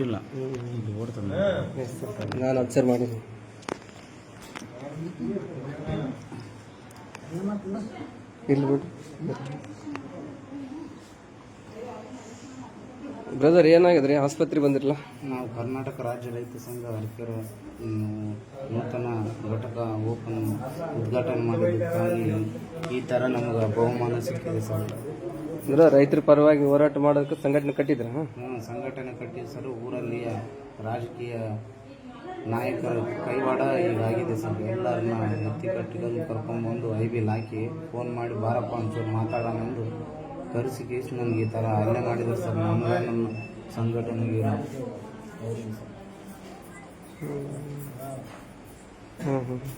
ಇಲ್ಲ ಇಲ್ಲಿ ಓಡ್ತಾನೆ ನಾನು ಅಬ್ಸರ್ವ್ ಮಾಡಿದ್ದೀನಿ ಇಲ್ಲಿ ಬಿಡು ಬ್ರದರ್ ಏನಾಗಿದ್ರಿ? ಆಸ್ಪತ್ರೆ ಬಂದಿರಲ್ಲ? ನಾವು ಕರ್ನಾಟಕ ರಾಜ್ಯ ರೈತ ಸಂಘ ಅರಕೆರ ನೂತನ ಘಟಕ ಓಪನ್ ಉದ್ಘಾಟನೆ ಮಾಡಿದ್ದಕ್ಕಾಗಿ ಈ ಥರ ನಮ್ಗೆ ಬಹುಮಾನ ಸಿಕ್ಕಿದೆ ಸರ್. ಅಂದ್ರೆ ರೈತರ ಪರವಾಗಿ ಹೋರಾಟ ಮಾಡೋದಕ್ಕೆ ಸಂಘಟನೆ ಕಟ್ಟಿದ್ರ? ಹ್ಞೂ ಸಂಘಟನೆ ಕಟ್ಟಿದ ಸರ್. ಊರಲ್ಲಿಯ ರಾಜಕೀಯ ನಾಯಕರ ಕೈವಾಡ ಈಗಾಗಿದೆ ಸರ್. ಎಲ್ಲರನ್ನ ಎತ್ತಿ ಕಟ್ಟಿಕೊಂಡು ಕರ್ಕೊಂಡ್ಬಂದು ಐ ಬಿಲ್ ಹಾಕಿ ಫೋನ್ ಮಾಡಿ ಬಾರಪ್ಪ ಒಂಚೂರು ಮಾತಾಡೋಣ ಎಂದು ಕರೆಸಿ ಕೇಸ್ ನನಗೆ ಈ ಥರ ಹಲ್ಲೆ ಮಾಡಿದ್ರು ಸರ್ ನಮ್ಗೆ ನಮ್ಮ ಸಂಘಟನೆಗೆ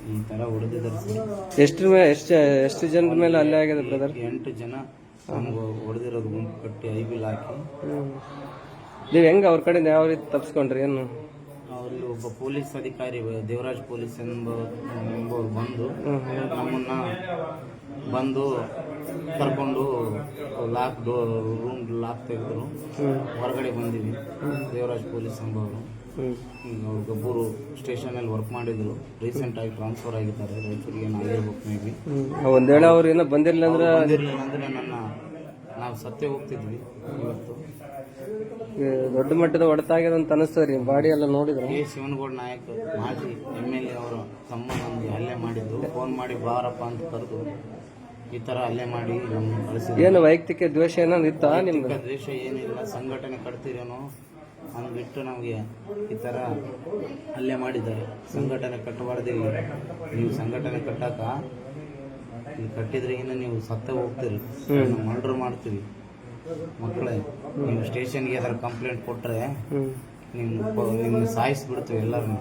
ಈ ಥರ ಹೊಡೆದಿದ್ದಾರೆ ಸರ್. ಎಷ್ಟು ಎಷ್ಟು ಎಷ್ಟು ಜನರ ಮೇಲೆ ಅಲ್ಲೇ ಆಗಿದೆ ಬ್ರದರ್ ಎಂಟು ಜನ ನಮ್ಗೆ ಹೊಡೆದಿರೋದು ಗುಂಪು ಕಟ್ಟಿ ಐ ಬಿಲ್ ಹಾಕಿ. ನೀವು ಹೆಂಗೆ ಅವ್ರ ಕಡೆಯಿಂದ ಯಾವ ರೀತಿ ತಪ್ಪಿಸ್ಕೊಂಡ್ರಿ ಏನು? ಅವರಲ್ಲಿ ಒಬ್ಬ ಪೊಲೀಸ್ ಅಧಿಕಾರಿ ದೇವರಾಜ್ ಪೊಲೀಸ್ ಎಂಬ ಎಂಬವ್ರು ಬಂದು ನಮ್ಮನ್ನ ಬಂದು ಕರ್ಕೊಂಡು ಲಾಕ್ ಡೋರ್ ರೂಮ್ ಲಾಕ್ ತೆಗೆದ್ರು. ಹೊರಗಡೆ ಬಂದಿವಿ. ದೇವರಾಜ್ ಪೊಲೀಸ್ ಎಂಬವರು ಅವರು ಗಬ್ಬೂರು ಸ್ಟೇಷನಲ್ಲಿ ವರ್ಕ್ ಮಾಡಿದ್ರು. ರೀಸೆಂಟ್ ಆಗಿ ಟ್ರಾನ್ಸ್ಫರ್ ಆಗಿದ್ದಾರೆ. ರೈತರಿಗೆ ನಾವು ಆಗಿರ್ಬೇಕು ಮೇ ಬಿ ವೇಳೆ ಅವ್ರು ಏನೋ ಬಂದಿರಲಿಲ್ಲ ಅಂದ್ರೆ ಬಂದಿರಲಿಲ್ಲ ಅಂದ್ರೆ ನನ್ನ ನಾವು ಸತ್ಯ ಹೋಗ್ತಿದ್ವಿ ಇವತ್ತು. ಈ ದೊಡ್ಡ ಮಟ್ಟದ ಹೊಡೆತ ಆಗಿದೆ ಅಂತ ಅನಿಸ್ತದೆ ರೀ ಬಾಡಿ ಎಲ್ಲ ನೋಡಿದ್ರು. ಕೆ ಶಿವನಗೌಡ ನಾಯಕ್ ಮಾಜಿ ಎಂ ಎಲ್ ಎ ಅವರು ತಮ್ಮ ನಮಗೆ ಹಲ್ಲೆ ಮಾಡಿದ್ದು. ಫೋನ್ ಮಾಡಿ ಬಾರಪ್ಪ ಅಂತ ಕರೆದು ಈ ತರ ಹಲ್ಲೆ ಮಾಡಿ ನಮ್ಮನ್ನು ಕಳಿಸಿದ್ರು. ಏನು ವೈಯಕ್ತಿಕ ದ್ವೇಷ ಏನಾದ್ರು ಇತ್ತಾ ನಿಮ್ದು? ವೈಯಕ್ತಿಕ ದ್ವೇಷ ಏನಿಲ್ಲ. ಸಂಘಟನೆ ಕಟ್ತೀರೇನೋ. ಬಿಟ್ಟು ನಮಗೆ ಈ ಥರ ಹಲ್ಲೆ ಮಾಡಿದ್ದಾರೆ. ಸಂಘಟನೆ ಕಟ್ಟಬಾರ್ದಿಲ್ಲ ನೀವು ಸಂಘಟನೆ ಕಟ್ಟಾಕ ನೀವು ಕಟ್ಟಿದ್ರೆ ಇನ್ನು ನೀವು ಸತ್ತ ಹೋಗ್ತೀರಿ. ಮರ್ಡರ್ ಮಾಡ್ತೀವಿ ಮಕ್ಕಳೇ ನೀವು ಸ್ಟೇಷನ್ಗೆ ಅದರ ಕಂಪ್ಲೇಂಟ್ ಕೊಟ್ಟರೆ ನಿಮ್ಮ ನಿಮ್ಮ ಸಾಯಿಸ್ಬಿಡ್ತೀವಿ ಎಲ್ಲರನ್ನು.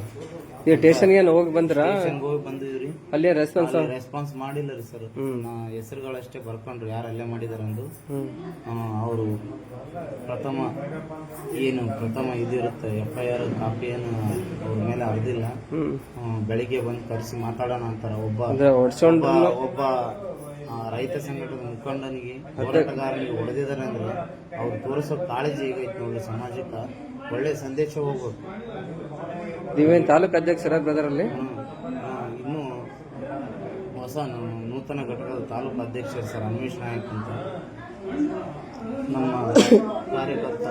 ಈ ಸ್ಟೇಷನ್ಗೆ ಏನು ಹೋಗಿ ಬಂದ್ರ? ಸ್ಟೇಷನ್ಗೆ ಹೋಗಿ ಬಂದಿದ್ರಿ ಅಲ್ಲೇ ರೆಸ್ಪಾನ್ಸ್ ರೆಸ್ಪಾನ್ಸ್ ಮಾಡಿಲ್ಲ ರೀ ಸರ್ ಹೆಸರುಗಳಷ್ಟೇ ಬರ್ಕೊಂಡ್ರು ಯಾರು ಅಲ್ಲೇ ಮಾಡಿದಾರಂದು ಅವರು ಪ್ರಥಮ ಏನು ಪ್ರಥಮ ಇದಿರುತ್ತೆ ಎಫ್ ಐ ಆರ್ ಏನು ಅವ್ರ ಮೇಲೆ ಅರ್ದಿಲ್ಲ ಬೆಳಿಗ್ಗೆ ಬಂದು ಕರೆಸಿ ಮಾತಾಡೋಣ ಅಂತಾರ ಒಬ್ಬ. ಒಬ್ಬ ರೈತ ಸಂಘಟನೆ ಮುಖಂಡನಿಗೆ ಹೋರಾಟಗಾರನಿಗೆ ಹೊಡೆದಿದ್ದಾರೆ ಅಂದ್ರೆ ಅವ್ರು ತೋರಿಸೋ ಕಾಳಜಿ ಈಗೈತೆ ನೋಡಿ ಸಮಾಜಕ್ಕೆ. ಒಳ್ಳೆ ಸಂದೇಶ ಹೋಗ್ಬೇಕು. ನೀವೇನು ತಾಲೂಕು ಅಧ್ಯಕ್ಷರ ಬ್ರದರ್ ಅಲ್ಲಿ. ಇನ್ನು ಹೊಸ ನೂತನ ಘಟಕದ ತಾಲೂಕು ಅಧ್ಯಕ್ಷರು ಸರ್ ಅನ್ವೇಷ್ ನಾಯಕ್ ಅಂತ. ನಮ್ಮ ಕಾರ್ಯಕರ್ತ.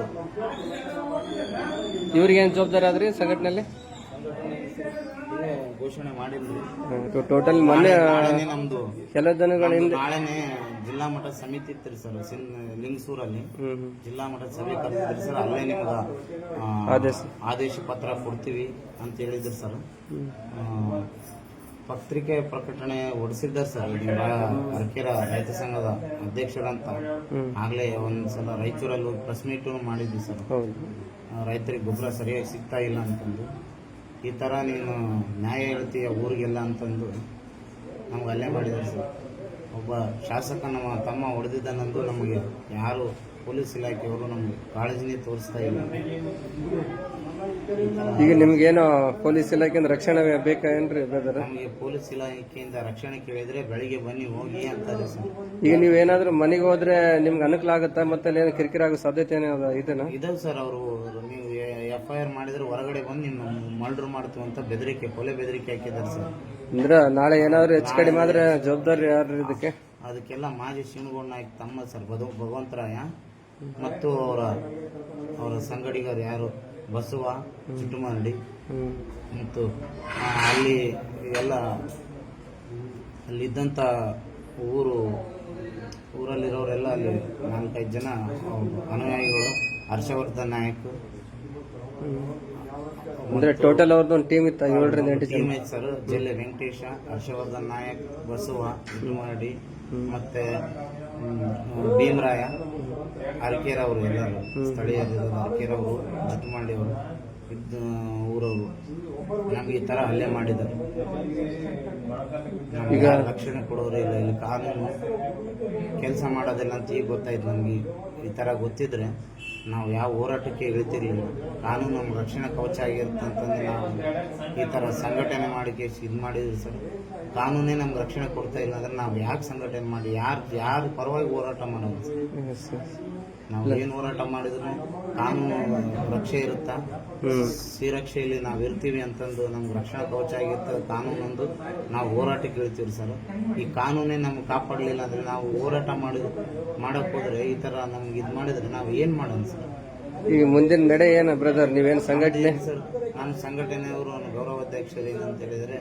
ಇವ್ರಿಗೇನು ಜವಾಬ್ದಾರಿ ಆದ್ರಿ ಸಂಘಟನೆಯಲ್ಲಿ ಇನ್ನೂ ಘೋಷಣೆ ಮಾಡಿದ್ವಿ. ಟೋಟಲ್ ಮೊನ್ನೆ ನಾಳೆನೇ ನಮ್ದು ಕೆಲ ದಿನಗಳಿಂದ ನಾಳೆನೆ ಜಿಲ್ಲಾ ಮಟ್ಟದ ಸಮಿತಿ ಇತ್ತು ಸರ್ ಸಿನ್ ಲಿಂಗಸೂರಲ್ಲಿ. ಜಿಲ್ಲಾ ಮಟ್ಟದ ಸಭೆ ಕರೆದಿದ್ರಿ ಸರ್ ಅಲ್ಲೇ ನಿಮ್ಗೆ ಆದೇಶ. ಆದೇಶ ಪತ್ರ ಕೊಡ್ತೀವಿ ಅಂತ ಹೇಳಿದ್ರು ಸರ್ ಪತ್ರಿಕೆ ಪ್ರಕಟಣೆ ಹೊಡಿಸಿದ್ದಾರೆ ಸರ್ ಅರಕೆರ ರೈತ ಸಂಘದ ಅಧ್ಯಕ್ಷರಂತ. ಆಗ್ಲೇ ಒಂದ್ಸಲ ರಾಯಚೂರಲ್ಲಿ ಪ್ರೆಸ್ ಮೀಟ್ ಮಾಡಿದ್ವಿ ಸರ್ ರೈತರಿಗೆ ಗೊಬ್ಬರ ಸರಿಯಾಗಿ ಸಿಗ್ತಾ ಇಲ್ಲ ಅಂತಂದು. ಈ ಥರ ನೀನು ನ್ಯಾಯ ಹೇಳ್ತೀಯ ಊರಿಗೆಲ್ಲ ಅಂತಂದು ನಮ್ಗೆ ಅಲ್ಲೇ ಮಾಡಿದ್ದಾರೆ ಸರ್. ಒಬ್ಬ ಶಾಸಕ ನಮ್ಮ ತಮ್ಮ ಹೊಡೆದಿದ್ದಾನಂದು ನಮಗೆ ಯಾರು ಪೊಲೀಸ್ ಇಲಾಖೆಯವರು ನಮಗೆ ಕಾಳಜಿನೇ ತೋರಿಸ್ತಾ ಇಲ್ಲ. ಈಗ ನಿಮ್ಗೇನು ಪೊಲೀಸ್ ಇಲಾಖೆಯಿಂದ ರಕ್ಷಣೆ ಬೇಕಾ ಏನ್ರಿ ಬ್ರದರ್ ನಮಗೆ ಪೊಲೀಸ್ ಇಲಾಖೆಯಿಂದ ರಕ್ಷಣೆ ಕೇಳಿದ್ರೆ ಬೆಳಿಗ್ಗೆ ಬನ್ನಿ ಹೋಗಿ ಅಂತಾರೆ ಸರ್. ಈಗ ನೀವೇನಾದ್ರೂ ಮನೆಗೆ ಹೋದ್ರೆ ನಿಮ್ಗೆ ಅನುಕೂಲ ಆಗುತ್ತಾ? ಮತ್ತೆ ಅಲ್ಲಿ ಏನೋ ಕಿರಿಕಿರಿ ಆಗೋ ಸಾಧ್ಯತೆ ಏನೋ ಇದನ್ನ? ಇದಾವೆ ಸರ್ ಅವರು ನೀವು ಎಫ್ ಐ ಆರ್ ಮಾಡಿದ್ರೆ ಹೊರಗಡೆ ಬಂದು ನಿಮ್ಮ ಮರ್ಡರ್ ಮಾಡ್ತೀವಿ ಅಂತ ಬೆದರಿಕೆ ಕೊಲೆ ಬೆದರಿಕೆ ಹಾಕಿದ್ದಾರೆ ಸರ್. ಅಂದ್ರೆ ನಾಳೆ ಏನಾದ್ರು ಹೆಚ್ಚು ಕಡಿಮೆ ಆದ್ರೆ ಜವಾಬ್ದಾರಿ ಯಾರು ಇದಕ್ಕೆ? ಅದಕ್ಕೆಲ್ಲ ಮಾಜಿ ಶಿವನಗೌಡ ನಾಯಕ್ ತಮ್ಮ ಸರ್ ಬದು ಭಗವಂತರಾಯ. ಮತ್ತು ಅವರ ಅವರ ಸಂಗಡಿಗರು ಯಾರು? ಬಸವ ಚಿಟ್ಟುಮಾರಡಿ ಮತ್ತು ಅಲ್ಲಿ ಎಲ್ಲ ಅಲ್ಲಿದ್ದಂಥ ಊರು ಊರಲ್ಲಿರೋರೆಲ್ಲ ಅಲ್ಲಿ ನಾಲ್ಕೈದು ಜನ ಅನುಯಾಯಿಗಳು ಹರ್ಷವರ್ಧನ್ ನಾಯಕ್. ಅಂದ್ರೆ ಟೋಟಲ್ ಅವ್ರದ್ದು ಒಂದು ಟೀಮ್ ಇತ್ತು ಏಳರಿಂದ ಎಂಟು ಟೀಮ್ ಐತೆ ಸರ್. ಜಿಲ್ಲೆ ವೆಂಕಟೇಶ ಹರ್ಷವರ್ಧನ್ ನಾಯಕ್ ಬಸವ ಚಿಟ್ಟಮರಡಿ ಮತ್ತೆ ಭೀಮರಾಯ ಅರಕೇರ ಅವರು ಎಲ್ಲರೂ ಸ್ಥಳೀಯರು ಅರಕೇರ ಅವರು ಇದ್ದ ಊರವರು ನಮ್ಗೆ ಈ ತರ ಹಲ್ಲೆ ಮಾಡಿದ್ದಾರೆ. ಈಗ- ರಕ್ಷಣೆ ಕೊಡೋರು ಇಲ್ಲ ಇಲ್ಲಿ ಕಾನೂನು ಕೆಲಸ ಮಾಡೋದಿಲ್ಲ ಅಂತ ಈಗ ಗೊತ್ತಾಯ್ತು ನಮ್ಗೆ ಈ ತರ ಗೊತ್ತಿದ್ರೆ ನಾವು ಯಾವ ಹೋರಾಟಕ್ಕೆ ಇಳಿತಿರ್ಲಿಲ್ಲ ಕಾನೂನು ನಮ್ಮ ರಕ್ಷಣಾ ಕವಚ ಆಗಿರುತ್ತೆ ಅಂತಂದು ನಾವು ಈ ತರ ಸಂಘಟನೆ ಮಾಡಿ ಕೇಸ್ ಇದು ಮಾಡಿದ್ವಿ ಸರ್. ಕಾನೂನೇ ನಮ್ಗೆ ರಕ್ಷಣೆ ಕೊಡ್ತಾ ಇಲ್ಲ ಅಂದ್ರೆ ನಾವು ಯಾಕೆ ಸಂಘಟನೆ ಮಾಡಿ ಯಾರು ಯಾರು ಪರವಾಗಿ ಹೋರಾಟ ಮಾಡೋದು ಸರ್. ನಾವು ಏನು ಹೋರಾಟ ಮಾಡಿದ್ರು? ಕಾನೂನು ರಕ್ಷೆ ಇರುತ್ತಾ? ಶ್ರೀರಕ್ಷೆಯಲ್ಲಿ ನಾವು ಇರ್ತೀವಿ ಅಂತಂದು ನಮ್ಗೆ ರಕ್ಷಣಾ ಕವಚ ಆಗಿರ್ತದೆ ಕಾನೂನೊಂದು. ನಾವು ಹೋರಾಟಕ್ಕೆ ಇಳ್ತೀವಿ ಸರ್. ಈ ಕಾನೂನೇ ನಮ್ಗೆ ಕಾಪಾಡಲಿಲ್ಲ ಅಂದ್ರೆ ನಾವು ಹೋರಾಟ ಮಾಡಿದ್ರು ಮಾಡಕ್ ಹೋದ್ರೆ ಈ ತರ ನಮ್ಗೆ ಇದು ಮಾಡಿದ್ರೆ ನಾವು ಏನು ಮಾಡೋಣ ಸರ್? ಈಗ ಮುಂದಿನ ನಡೆ ಏನು ಬ್ರದರ್ ನೀವೇನು ಸಂಘಟನೆ? ಸರ್, ನಾನು ಸಂಘಟನೆಯವರು ಗೌರವಾಧ್ಯಕ್ಷರು ಏನಂತ ಹೇಳಿದ್ರೆ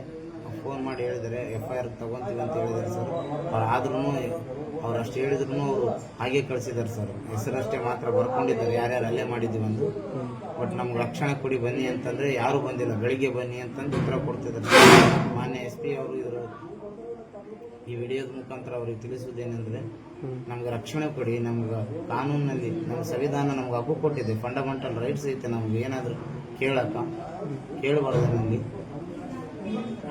ಫೋನ್ ಮಾಡಿ ಹೇಳಿದರೆ ಎಫ್ ಐ ಆರ್ ತಗೊಂತೀವಿ ಅಂತ ಹೇಳಿದ್ದಾರೆ ಸರ್. ಅವ್ರು ಆದ್ರೂ ಅವ್ರು ಅಷ್ಟು ಹೇಳಿದ್ರು ಅವರು ಹಾಗೆ ಕಳಿಸಿದ್ದಾರೆ ಸರ್. ಹೆಸರಷ್ಟೇ ಮಾತ್ರ ಬರ್ಕೊಂಡಿದ್ದಾರೆ, ಯಾರ್ಯಾರು ಅಲ್ಲೇ ಮಾಡಿದ್ದೀವಿ ಒಂದು ಬಟ್ ನಮ್ಗೆ ರಕ್ಷಣೆ ಕೊಡಿ, ಬನ್ನಿ ಅಂತಂದ್ರೆ ಯಾರು ಬಂದಿಲ್ಲ. ಬೆಳಿಗ್ಗೆ ಬನ್ನಿ ಅಂತಂದು ಉತ್ತರ ಕೊಡ್ತಿದ್ದಾರೆ ಮಾನ್ಯ ಎಸ್ ಪಿ ಅವರು ಇದ್ರು. ಈ ವಿಡಿಯೋದ ಮುಖಾಂತರ ಅವ್ರಿಗೆ ತಿಳಿಸುವುದೇನೆಂದ್ರೆ ನಮ್ಗೆ ರಕ್ಷಣೆ ಕೊಡಿ ನಮ್ಗೆ ಕಾನೂನಿನಲ್ಲಿ ನಮ್ಮ ಸಂವಿಧಾನ ನಮ್ಗೆ ಹಕ್ಕು ಕೊಟ್ಟಿದೆ. ಫಂಡಮೆಂಟಲ್ ರೈಟ್ಸ್ ಐತೆ ನಮ್ಗೆ ಏನಾದರೂ ಕೇಳಕ್ಕ? ಕೇಳಬಾರ್ದು ನಮಗೆ.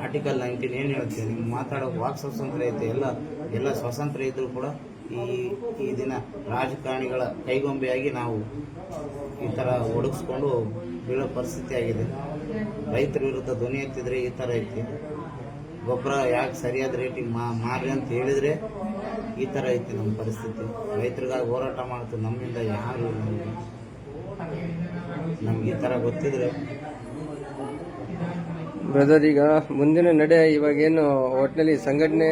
ಆರ್ಟಿಕಲ್ ನೈನ್ಟೀನ್ ಏನು ಹೇಳುತ್ತೆ ನಿಮ್ಗೆ ಮಾತಾಡೋಕೆ ವಾಕ್ ಸ್ವಾತಂತ್ರ್ಯ ಐತೆ ಎಲ್ಲ ಎಲ್ಲ ಸ್ವಾತಂತ್ರ್ಯ ಇದ್ರೂ ಕೂಡ ಈ ಈ ದಿನ ರಾಜಕಾರಣಿಗಳ ಕೈಗೊಂಬೆಯಾಗಿ ನಾವು ಈ ಥರ ಒಡಗಿಸ್ಕೊಂಡು ಬೀಳೋ ಪರಿಸ್ಥಿತಿ ಆಗಿದೆ. ರೈತರ ವಿರುದ್ಧ ಧ್ವನಿ ಎತ್ತಿದ್ರೆ ಈ ಥರ ಐತಿ. ಗೊಬ್ಬರ ಯಾಕೆ ಸರಿಯಾದ ರೇಟಿಗೆ ಮಾ ಮಾರಿ ಅಂತ ಹೇಳಿದರೆ ಈ ಥರ ಐತಿ ನಮ್ಮ ಪರಿಸ್ಥಿತಿ ರೈತರಿಗಾಗಿ ಹೋರಾಟ ಮಾಡ್ತೀವಿ ನಮ್ಮಿಂದ ಯಾರು ನಮಗೆ. ನಮ್ಗೆ ಈ ಥರ ಗೊತ್ತಿದ್ರೆ ಬ್ರದರ್ ಈಗ ಮುಂದಿನ ನಡೆ ಇವಾಗೇನು ಒಟ್ಟಿನಲ್ಲಿ ಸಂಘಟನೆ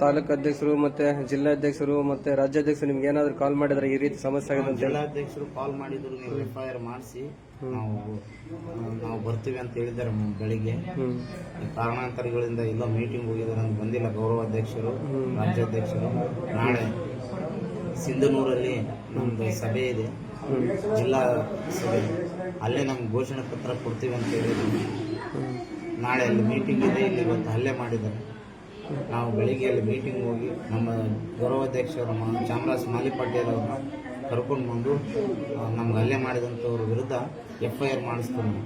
ತಾಲೂಕು ಅಧ್ಯಕ್ಷರು ಮತ್ತೆ ಜಿಲ್ಲಾಧ್ಯಕ್ಷರು ಮತ್ತೆ ರಾಜ್ಯಾಧ್ಯಕ್ಷರು ನಿಮ್ಗೆ ಏನಾದ್ರು ಕಾಲ್ ಮಾಡಿದ್ರೆ ಈ ರೀತಿ ಸಮಸ್ಯೆ ಆಗಿದೆ ಅಂತ ಹೇಳಿ. ಜಿಲ್ಲಾಧ್ಯಕ್ಷರು ಕಾಲ್ ಮಾಡಿದ್ರು ನೀವು ಎಫ್ ಐ ಆರ್ ಮಾಡಿಸಿ ನಾವು ನಾವು ಬರ್ತೀವಿ ಅಂತ ಹೇಳಿದ್ದಾರೆ ಮ- ಬೆಳಿಗ್ಗೆ. ಕಾರಣಾಂತರಗಳಿಂದ ಎಲ್ಲೋ ಮೀಟಿಂಗ್ ಹೋಗಿದ್ದಾರೆ ಅಂತ ಬಂದಿಲ್ಲ ಗೌರವಾಧ್ಯಕ್ಷರು ರಾಜ್ಯಾಧ್ಯಕ್ಷರು ನಾಳೆ ಸಿಂಧನೂರಲ್ಲಿ ನಮ್ದು ಸಭೆ ಇದೆ. ಜಿಲ್ಲಾ ಸಭೆ. ಅಲ್ಲೇ ನಮ್ಗೆ ಘೋಷಣೆ ಪತ್ರ ಕೊಡ್ತೀವಿ ಅಂತ ಹೇಳಿದ್ರು. ನಾಳೆ ಅಲ್ಲಿ ಮೀಟಿಂಗ್ ಇದೆ ಇಲ್ಲಿ ಇವತ್ತು ಹಲ್ಲೆ ಮಾಡಿದ್ದಾರೆ. ನಾವು ಬೆಳಿಗ್ಗೆ ಅಲ್ಲಿ ಮೀಟಿಂಗ್ ಹೋಗಿ ನಮ್ಮ ಗೌರವಾಧ್ಯಕ್ಷರು ಮ- ಚಾಮರಾಜ್ ಅವ್ರನ್ನ ಕರ್ಕೊಂಡು ಬಂದು ನಮ್ಗೆ ಹಲ್ಲೆ ಮಾಡಿದಂಥವ್ರ ವಿರುದ್ಧ ಎಫ್ ಐ ಆರ್ ಮಾಡಿಸ್ತೀವಿ ನಾವು.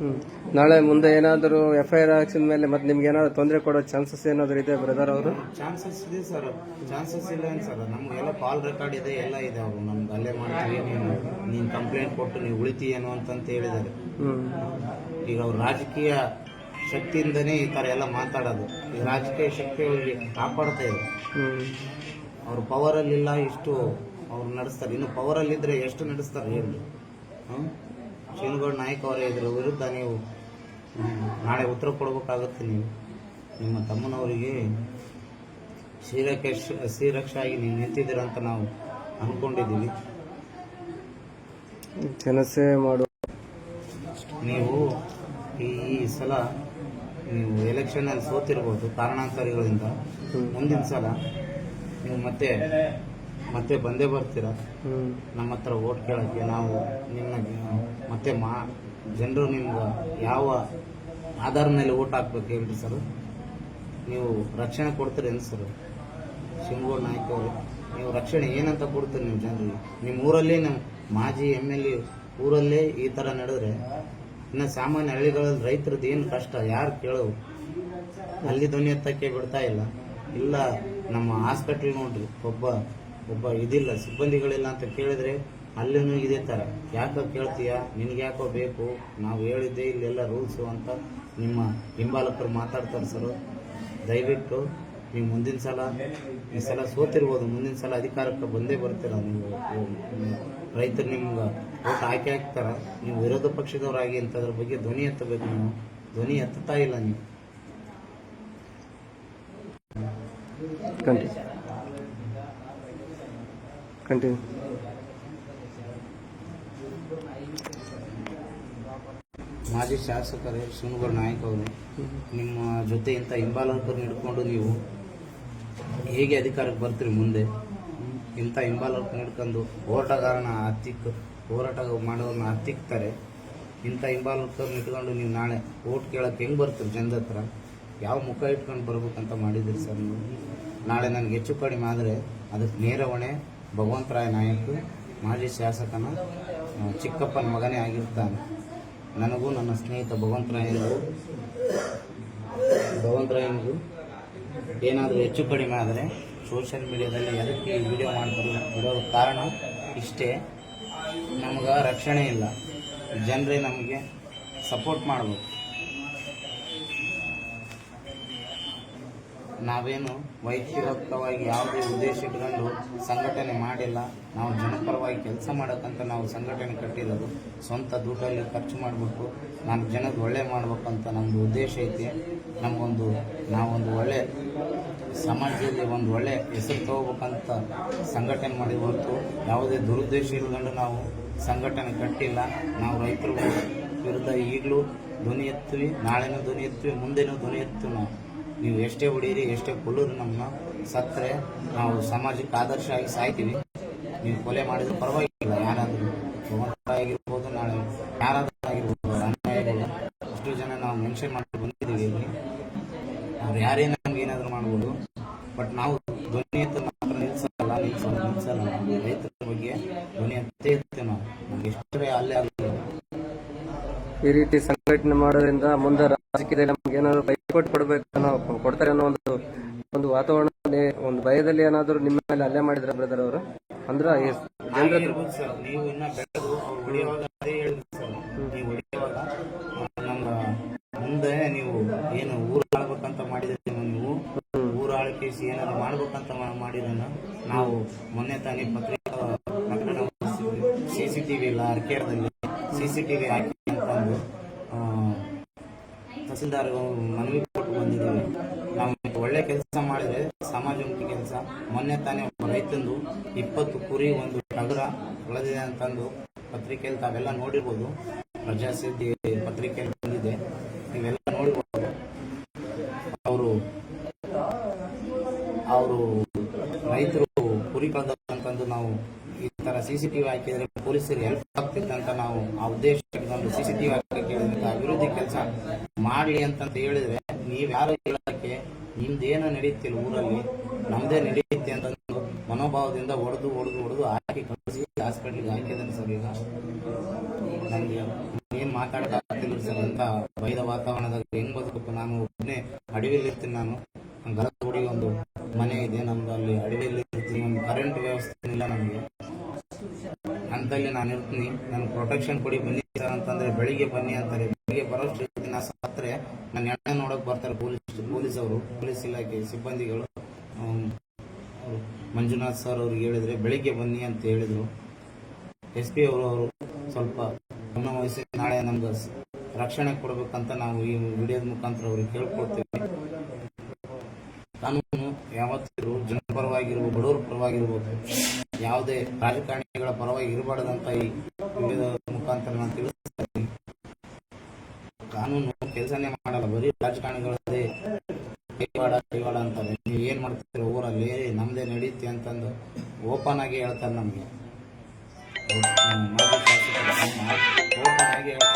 ಹ್ಮ್. ನಾಳೆ ಮುಂದೆ ಏನಾದರೂ ಎಫ್ ಐ ಆರ್ ಹಾಕ್ಸಿದ ಮೇಲೆ ಮತ್ತೆ ನಿಮ್ಗೆ ಏನಾದ್ರು ತೊಂದರೆ ಕೊಡೋ ಚಾನ್ಸಸ್ ಏನಾದರೂ ಇದೆ ಬ್ರದರ್ ಅವರು? ಚಾನ್ಸಸ್ ಇದೆ ಸರ್ ಚಾನ್ಸಸ್ ಇಲ್ಲ ಏನು ಸರ್ ನಮಗೆಲ್ಲ ಕಾಲ್ ರೆಕಾರ್ಡ್ ಇದೆ ಎಲ್ಲ ಇದೆ ಅವರು. ನಮ್ಗೆ ಅಲ್ಲೇ ಮಾಡ್ತೀವಿ ನೀನು ನೀನು ಕಂಪ್ಲೇಂಟ್ ಕೊಟ್ಟು ನೀವು ಉಳಿತೀಯೇನು ಅಂತಂತ ಹೇಳಿದ್ದಾರೆ. ಈಗ ಅವ್ರು ರಾಜಕೀಯ ಶಕ್ತಿಯಿಂದನೇ ಈ ಥರ ಎಲ್ಲ ಮಾತಾಡೋದು. ಈ ರಾಜಕೀಯ ಶಕ್ತಿ ಅವರಿಗೆ ಕಾಪಾಡ್ತಾ ಇದೆ ಪವರ್ ಅವ್ರು ಪವರಲ್ಲಿಲ್ಲ ಇಷ್ಟು ಅವ್ರು ನಡೆಸ್ತಾರೆ. ಇನ್ನು ಪವರಲ್ಲಿದ್ದರೆ ಎಷ್ಟು ನಡೆಸ್ತಾರೆ ಹೇಳಿ? ಶಿವನಗೌಡ ನಾಯಕ್ ಅವರೇ ಇದ್ರ ವಿರುದ್ಧ ನೀವು ನಾಳೆ ಉತ್ತರ ಕೊಡಬೇಕಾಗುತ್ತೆ ನೀವು. ನಿಮ್ಮ ತಮ್ಮನವರಿಗೆ ಶ್ರೀರಕ್ಷ ಶ್ರೀರಕ್ಷ ಆಗಿ ನೀವು ನಿಂತಿದ್ದೀರ ಅಂತ ನಾವು ಅಂದ್ಕೊಂಡಿದ್ದೀವಿ ಕೆಲಸ ಮಾಡು ನೀವು ಈ ಸಲ ನೀವು ಎಲೆಕ್ಷನಲ್ಲಿ ಸೋತಿರ್ಬೋದು ಕಾರಣಾಂತರಿಗಳಿಂದ. ಮುಂದಿನ ಸಲ ನೀವು ಮತ್ತೆ ಮತ್ತೆ ಬಂದೇ ಬರ್ತೀರಾ? ನಮ್ಮ ಹತ್ರ ಓಟ್ ಕೇಳೋಕ್ಕೆ ನಾವು, ನಿಮ್ಮ, ಮತ್ತೆ ಮಾ, ಜನರು ನಿಮ್ಗೆ ಯಾವ ಆಧಾರ ಮೇಲೆ ಓಟ್ ಹಾಕ್ಬೇಕು ಹೇಳ್ರಿ ಸರ್ ನೀವು ರಕ್ಷಣೆ ಕೊಡ್ತೀರೇನು ಸರ್ ಶಿವಗೌಡ ನಾಯ್ಕ ಅವರು, ನೀವು ರಕ್ಷಣೆ ಏನಂತ ಕೊಡ್ತೀರಿ ನೀವು ಜನರಿಗೆ? ನಿಮ್ಮ ಊರಲ್ಲಿ ನಮ್ಮ ಮಾಜಿ ಎಂ ಎಲ್ ಎ ಊರಲ್ಲೇ ಈ ಥರ ನಡೆದ್ರೆ ಇನ್ನು ಸಾಮಾನ್ಯ ಹಳ್ಳಿಗಳಲ್ಲಿ ರೈತರದ್ದು ಏನು ಕಷ್ಟ, ಯಾರು ಕೇಳೋವು ಅಲ್ಲಿ ಧ್ವನಿ ಎತ್ತಕ್ಕೆ ಬಿಡ್ತಾ ಇಲ್ಲ. ಇಲ್ಲ, ನಮ್ಮ ಹಾಸ್ಪಿಟ್ಲ್ ನೋಡ್ರಿ, ಒಬ್ಬ ಒಬ್ಬ ಇದಿಲ್ಲ, ಸಿಬ್ಬಂದಿಗಳಿಲ್ಲ ಅಂತ ಕೇಳಿದ್ರೆ ಅಲ್ಲಿನೂ ಇದೇ ಥರ. ಯಾಕೋ ಕೇಳ್ತೀಯ? ನಿನಗೆ ಯಾಕೋ ಬೇಕು? ನಾವು ಹೇಳಿದ್ದೆ ಇಲ್ಲೆಲ್ಲ ರೂಲ್ಸು ಅಂತ ನಿಮ್ಮ ಹಿಂಬಾಲಕರು ಮಾತಾಡ್ತಾರೆ ಸರ್. ದಯವಿಟ್ಟು ನೀವು ಮುಂದಿನ ಸಲ ಈ ಸಲ ಸೋತಿರ್ಬೋದು. ಮುಂದಿನ ಸಲ ಅಧಿಕಾರಕ್ಕೆ ಬಂದೇ ಬರ್ತೀರ ನೀವು? ರೈತರು ನಿಮ್ಗೆ ಓಟ್ ಹಾಕಿ ಹಾಕ್ತಾರ? ನೀವು ವಿರೋಧ ಪಕ್ಷದವರಾಗಿ ಅಂತದ್ರ ಬಗ್ಗೆ ಧ್ವನಿ ಎತ್ತಬೇಕು ನೀವು. ಧ್ವನಿ ಎತ್ತುತ್ತಾ ಇಲ್ಲ ನೀವು. ಕಂಟಿನ್ಯೂ ಮಾಜಿ ಶಾಸಕರೇ ಶಿವನಗೌಡ ನಾಯಕ್ ಅವರು ನಿಮ್ಮ ಜೊತೆ ಇಂಥ ಹಿಂಬಾಲಕರನ್ನ ಹಿಡ್ಕೊಂಡು ನೀವು ಹೇಗೆ ಅಧಿಕಾರಕ್ಕೆ ಬರ್ತೀರಿ ಮುಂದೆ? ಇಂಥ ಹಿಂಬಾಲಕರನ್ನ ಹಿಡ್ಕೊಂಡು ಹೋರಾಟಗಾರನ ಹತ್ತಿಕ್, ಹೋರಾಟ ಮಾಡೋರನ್ನ ಹತ್ತಿಕ್ತಾರೆ. ಇಂಥ ಹಿಂಬಾಲಕರನ್ನ ಇಟ್ಕೊಂಡು ನೀವು ನಾಳೆ ಓಟ್ ಕೇಳಕ್ಕೆ ಹೆಂಗೆ ಬರ್ತೀರಿ ಜನದ ಹತ್ರ? ಯಾವ ಮುಖ ಇಟ್ಕೊಂಡು ಬರ್ಬೇಕಂತ ಮಾಡಿದಿರಿ ಸರ್ ನೀವು? ನಾಳೆ ನನಗೆ ಹೆಚ್ಚು ಕಡಿಮೆ ಆದರೆ ಅದಕ್ಕೆ ನೇರ ಹೊಣೆ ಭಗವಂತರಾಯ ನಾಯಕ್, ಮಾಜಿ ಶಾಸಕನ ಚಿಕ್ಕಪ್ಪನ ಮಗನೇ ಆಗಿರ್ತಾನೆ. ನನಗೂ ನನ್ನ ಸ್ನೇಹಿತ ಭಗವಂತರಾಯನಿಗೂ ಭಗವಂತರಾಯನಿಗೂ ಏನಾದರೂ ಹೆಚ್ಚು ಕಡಿಮೆ ಆದರೆ ಸೋಷಿಯಲ್ ಮೀಡಿಯಾದಲ್ಲಿ ಅದಕ್ಕೆ ವಿಡಿಯೋ ಮಾಡ್ತಾರೆ ಇರೋ ಕಾರಣ ಇಷ್ಟೇ. ನಮ್ಗೆ ರಕ್ಷಣೆ ಇಲ್ಲ. ಜನರೇ ನಮಗೆ ಸಪೋರ್ಟ್ ಮಾಡಬೇಕು. ನಾವೇನು ವೈಯಕ್ತಿಕವಾಗಿ ಯಾವುದೇ ಉದ್ದೇಶ ಇಟ್ಕೊಂಡು ಸಂಘಟನೆ ಮಾಡಿಲ್ಲ. ನಾವು ಜನಪರವಾಗಿ ಕೆಲಸ ಮಾಡೋಕ್ಕಂತ ನಾವು ಸಂಘಟನೆ ಕಟ್ಟಿರೋದು ಸ್ವಂತ ದುಡ್ಡಲ್ಲಿ ಖರ್ಚು ಮಾಡಬೇಕು ನಾಲ್ಕು ಜನದ ಒಳ್ಳೆ ಮಾಡಬೇಕಂತ ನಮ್ಮದು ಉದ್ದೇಶ ಐತಿ. ನಮಗೊಂದು, ನಾವೊಂದು ಒಳ್ಳೆ ಸಮಾಜದಲ್ಲಿ ಒಂದು ಒಳ್ಳೆ ಹೆಸರು ತಗೋಬೇಕಂತ ಸಂಘಟನೆ ಮಾಡಿ ಹೊರತು ಯಾವುದೇ ದುರುದ್ದೇಶ ಇಟ್ಕೊಂಡು ನಾವು ಸಂಘಟನೆ ಕಟ್ಟಿಲ್ಲ. ನಾವು ರೈತರ ವಿರುದ್ಧ ಈಗಲೂ ಧ್ವನಿ ಎತ್ತೀವಿ, ನಾಳೆನೂ ಧ್ವನಿ ಎತ್ತೀವಿ, ಮುಂದೆನೂ ಧ್ವನಿ ಎತ್ತೀವಿ ನಾವು. ನೀವು ಎಷ್ಟೇ ಹೊಡೀರಿ ಎಷ್ಟೇ ಕೊಲ್ಲೂರಿ ನಮ್ಮನ್ನ ಸತ್ತರೆ ನಾವು ಸಮಾಜಕ್ಕೆ ಆದರ್ಶ ಆಗಿ ಸಾಯ್ತೀವಿ. ನೀವು ಕೊಲೆ ಮಾಡಿದ್ರೆ ಪರವಾಗಿಲ್ಲ. ಯಾರಾದರೂ ಆಗಿರ್ಬೋದು ನಾಳೆ ಯಾರಾದರೂ ಆಗಿರ್ಬೋದು ಅನ್ಯಾಯಗಳು ಅಷ್ಟು ಜನ ನಾವು ಮೆನ್ಷನ್ ಮಾಡಿ ಬಂದಿದ್ದೀವಿ ಇಲ್ಲಿ. ಅವ್ರು ಯಾರೇ ನಮ್ಗೆ ಏನಾದರೂ ಮಾಡ್ಬೋದು, ಬಟ್ ನಾವು ಧ್ವನಿ ಎತ್ತ ಮಾತ್ರ ನಿಲ್ಸಲ್ಲ ನಿಲ್ಸಲ್ಲ ನಿಲ್ಸಲ್ಲ ನಾವು ರೈತರ ಬಗ್ಗೆ ಧ್ವನಿ ಎತ್ತೇ ಇರ್ತೀವಿ ನಾವು ನಮ್ಗೆ ಎಷ್ಟೇ ಅಲ್ಲೇ ಆಗಲ್ಲ ಈ ರೀತಿ ಸಂಘಟನೆ ಮಾಡೋದ್ರಿಂದ ಮುಂದೆ ರಾಜಕೀಯದಲ್ಲಿ ನಮ್ಗೆ ಏನಾದ್ರು ಪೈಪೋಟ್ ಕೊಡ್ಬೇಕು ಅನ್ನೋ ಕೊಡ್ತಾರೆ ಅನ್ನೋ ಒಂದು ಒಂದು ವಾತಾವರಣ ಒಂದು ಭಯದಲ್ಲಿ ಏನಾದ್ರು ನಿಮ್ಮ ಮೇಲೆ ಅಲ್ಲೇ ಮಾಡಿದ್ರೆ ಬ್ರದರ್ ಅವರು? ಅಂದ್ರ ಮುಂದೆ ನೀವು ಏನು ಊರು ಆಳ್ಬೇಕಂತ ಮಾಡಿದ್ರೆ ನೀವು ಊರು ಆಳ್ಕೆ ಏನಾದ್ರು ಮಾಡ್ಬೇಕಂತ ನಾವು ಮೊನ್ನೆ ತಾನೇ ಪತ್ರಿಕಾ ಪ್ರಕರಣ ಸಿ ಸಿ ಟಿವಿ ಇಲ್ಲ ಅರ್ಕೇರದಲ್ಲಿ ಸಿ ಸಿ ಟಿವಿ ಹಾಕಿ ಅಂತಂದು ಆ, ತಹಸೀಲ್ದಾರ್ ಮನವಿ ಕೊಟ್ಟು ಬಂದಿದ್ದೇವೆ ನಾವು ಒಳ್ಳೆ ಕೆಲಸ ಮಾಡಿದ್ರೆ ಸಮಾಜಮುಖಿ ಕೆಲಸ. ಮೊನ್ನೆ ತಾನೇ ಒಬ್ಬ ರೈತಂದು ಇಪ್ಪತ್ತು ಕುರಿ ಒಂದು ಟಗರ ಉಳಿದಿದೆ ಅಂತಂದು ಪತ್ರಿಕೆಯಲ್ಲಿ ತಾವೆಲ್ಲ ನೋಡಿರ್ಬೋದು. ಪ್ರಜಾಸಿದ್ಧಿ ಪತ್ರಿಕೆಯಲ್ಲಿ ಬಂದಿದೆ. ನೀವೆಲ್ಲ ನೋಡಿರ್ಬೋದು ಅವರು ಅವರು ರೈತರು ಕುರಿ ಕಳೆದಂತಂದು ನಾವು ಈ ತರ ಸಿ ಸಿ ಟಿವಿ ಹಾಕಿದ್ರೆ ಪೊಲೀಸರಿಗೆ ಹೆಲ್ಪ್ ಆಗ್ತಿತ್ತು ಅಂತ ನಾವು ಆ ಉದ್ದೇಶ ಸಿ ಸಿ ಕೆಲಸ ಮಾಡ್ಲಿ ಅಂತ ಹೇಳಿದ್ರೆ, ನೀವ್ ಯಾರು ಹೇಳಕ್ಕೆ ನಿಮ್ದೇನು ನಡೀತಿಲ್ಲ ಊರಲ್ಲಿ, ನಮ್ದೇ ನಡೆಯುತ್ತೆ ಅಂತಂದು ಮನೋಭಾವದಿಂದ ಹೊಡೆದು ಹೊಡೆದು ಹೊಡೆದು ಅಂತಲ್ಲಿ ನಾನು ಇರ್ತೀನಿ. ನನ್ಗೆ ಪ್ರೊಟೆಕ್ಷನ್ ಕೊಡಿ, ಬನ್ನಿ ಸರ್ ಅಂತಂದ್ರೆ ಬೆಳಿಗ್ಗೆ ಬನ್ನಿ ಅಂತಾರೆ. ಬೆಳಿಗ್ಗೆ ಬರೋಷ್ಟು ನಾ ಸಾತ್ರೆ ನನ್ನ ಎಣ್ಣೆ ನೋಡೋಕೆ ಬರ್ತಾರೆ ಪೊಲೀಸ್ ಪೊಲೀಸ್ ಅವರು, ಪೊಲೀಸ್ ಇಲಾಖೆ ಸಿಬ್ಬಂದಿಗಳು. ಮಂಜುನಾಥ್ ಸರ್ ಅವ್ರಿಗೆ ಹೇಳಿದ್ರೆ ಬೆಳಿಗ್ಗೆ ಬನ್ನಿ ಅಂತ ಹೇಳಿದರು. ಎಸ್ ಪಿ ಅವರು ಅವರು ಸ್ವಲ್ಪ ಗಮನವಹಿಸಿ ನಾಳೆ ನಮ್ಗೆ ರಕ್ಷಣೆ ಕೊಡಬೇಕಂತ ನಾವು ಈ ವಿಡಿಯೋದ ಮುಖಾಂತರ ಅವ್ರಿಗೆ ಕೇಳ್ಕೊಡ್ತೀವಿ ಕಾನೂನು ಯಾವತ್ತಿದ್ರು ಜನಪರವಾಗಿರ್ಬೋದು ಬಡವರ ಪರವಾಗಿರ್ಬೇಕು ಯಾವುದೇ ರಾಜಕಾರಣಿಗಳ ಪರವಾಗಿ ಇರಬಾರ್ದಂತ ಈ ಮುಖಾಂತರ ನಾನು ತಿಳಿಸ್ತೀನಿ. ಕಾನೂನು ಕೆಲಸನೇ ಮಾಡಲ್ಲ, ಬರೀ ರಾಜಕಾರಣಿಗಳದೇ ಕೈವಾಡ ಕೈವಾಡ ಅಂತ ನೀವು ಏನ್ ಮಾಡ್ತಿದ್ರೆ ಊರಲ್ಲಿ ನಮ್ದೇ ನಡೀತಿ ಅಂತಂದು ಓಪನ್ ಆಗಿ ಹೇಳ್ತಾರೆ ನಮ್ಗೆ. ಓಪನ್ ಆಗಿ ತಮ್ಮ